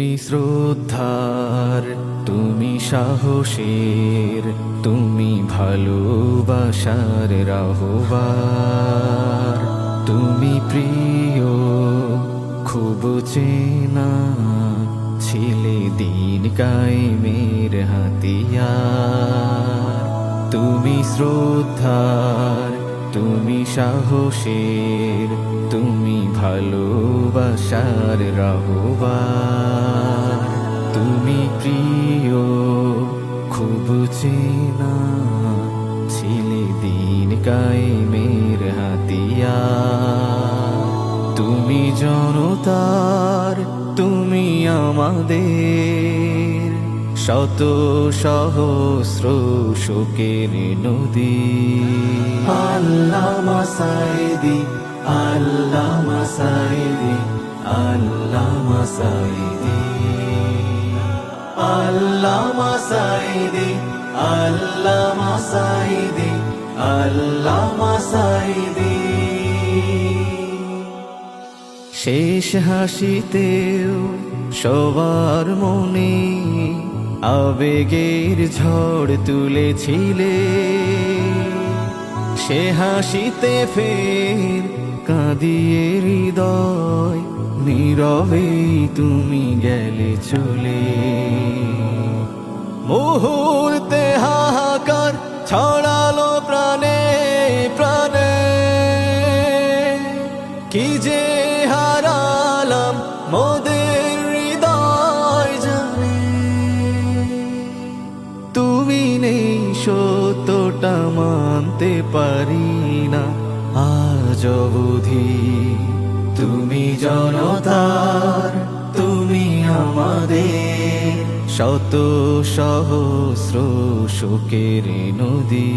তুমি শ্রদ্ধার, তুমি সাহসের, তুমি ভালোবাসার রাহবার। তুমি প্রিয়, খুব চেনা, ছিলে দিন কায়েমের হাতিয়ার। তুমি শ্রদ্ধার তুমি সাহসের, তুমি ভালোবাসার রাহবার। তুমি প্রিয়, খুব চেনা, ছিলে দিন কায়েমের হাতিয়ার। তুমি জনতার, তুমি আমাদের শত সহস্র শোকের নদী। আল্লাহ মাসাইদি আল্লাহ মাসাইদি আল্লাহ মাসাইদি। আল্লাহ মাসাইদি আল্লাহ মাসাইদি আল্লাহ মাসাইদি। শেষ হাসিতেও সবার মনে আবেগের ঝড় তুলেছিলে। সে হাসিতে ফের কাঁদিয়ে হৃদয় নীরবে তুমি গেলে চলে। মুহূর্তে হাহাকার ছড়ালো প্রাণে প্রাণে। কি যে হারালাম মোদের তুমি নেই সত্যটা মানতে পারি না। আজ অবধি তুমি জনতার, তুমি আমাদের। শত সহস্র শোকের নদী।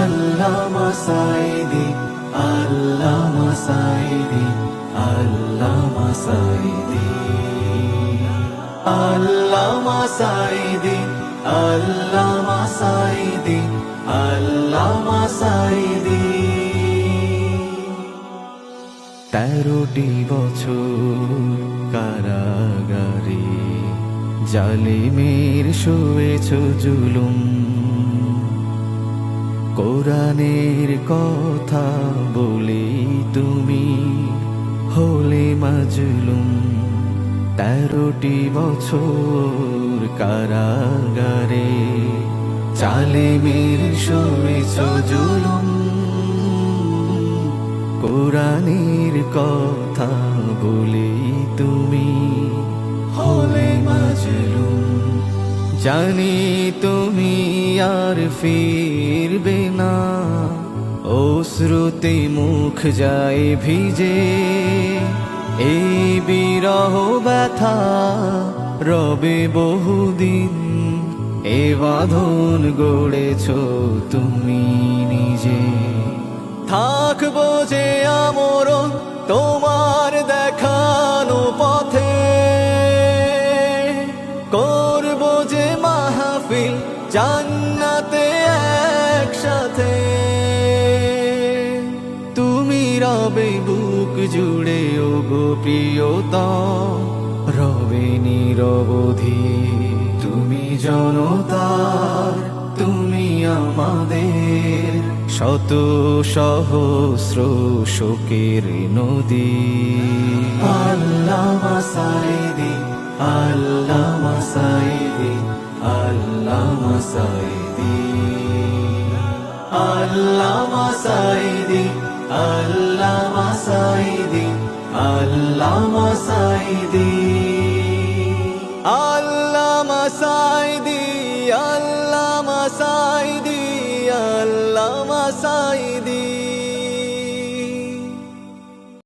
আল্লাহ মাসাইদি আল্লাহ মাসাইদি আল্লাহ মাসাইদি। আল্লাহ মাসাইদি। আল্লাহ মাসাইদি তেরোটি বছর কারাগারে জালিমের শুয়েছ জুলুম। কোরআনের কথা বলে তুমি হলে মাজলুম। তেরোটি বছর কারাগারে, জালিমের শুয়েছ জুলুম কোরআনের কথা বলে তুমি হলে মাজলুম। জানি তুমি আর ফিরবে না, ও শ্রুতি মুখ যায় ভিজে। এই বিরহ ব্যথা রবে বহুদিন এ বাঁধন গড়েছ তুমি নিজে। থাকব যে আমর তোমার দেখানো পথে। করব যে মাহফিল জান্নাতে একসাথে। তুমি রবে বুক জুড়ে ও গো রবে নিরবধি তুমি জনতার, তুমি আমাদের। শত সহস্র শোকের নদী। আল্লাহ মাসাইদি আল্লাহ মাসাইদি আল্লাহ মাসাইদি। আল্লাহ মাসাইদি আল্লাহ মাসাইদি আল্লাহ মাসাইদি। বাসাই